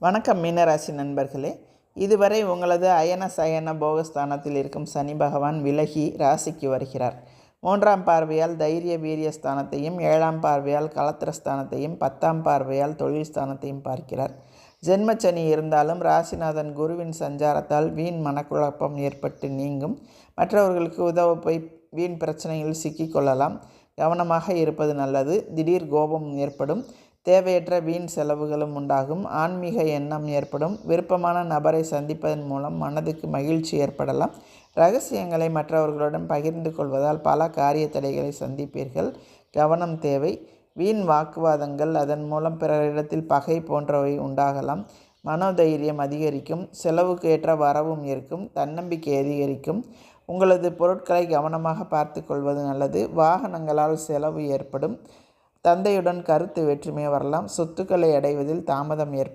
வணக்கம் மீனராசி நண்பர்களே. இதுவரை உங்களது அயன சயன போகஸ்தானத்தில் இருக்கும் சனி பகவான் விலகி ராசிக்கு வருகிறார். மூன்றாம் பார்வையால் தைரிய வீரிய ஸ்தானத்தையும் ஏழாம் பார்வையால் கலத்திரஸ்தானத்தையும் பத்தாம் பார்வையால் தொழில் ஸ்தானத்தையும் பார்க்கிறார். ஜென்மச்சனி இருந்தாலும் ராசிநாதன் குருவின் சஞ்சாரத்தால் வீண் மனக்குழப்பம் ஏற்பட்டு நீங்கும். மற்றவர்களுக்கு உதவ போய் வீண் பிரச்சனையில் சிக்கிக்கொள்ளலாம் கவனமாக இருப்பது நல்லது. திடீர் கோபம் ஏற்படும். தேவையற்ற வீண் செலவுகளும் உண்டாகும். ஆன்மீக எண்ணம் ஏற்படும். விருப்பமான நபரை சந்திப்பதன் மூலம் மனதுக்கு மகிழ்ச்சி ஏற்படலாம். ரகசியங்களை மற்றவர்களுடன் பகிர்ந்து கொள்வதால் பல காரிய தடைகளை சந்திப்பீர்கள். கவனம் தேவை. வீண் வாக்குவாதங்கள் அதன் மூலம் பிறரிடத்தில் பகை போன்றவை உண்டாகலாம். மனோதைரியம் அதிகரிக்கும். செலவுக்கு ஏற்ற வரவும் இருக்கும். தன்னம்பிக்கை அதிகரிக்கும். உங்களது பொருட்களை கவனமாக பார்த்து கொள்வது நல்லது. வாகனங்களால் செலவு ஏற்படும். தந்தையுடன் கருத்து வேற்றுமை வரலாம். சொத்துக்களை அடைவதில் தாமதம் ஏற்படும்.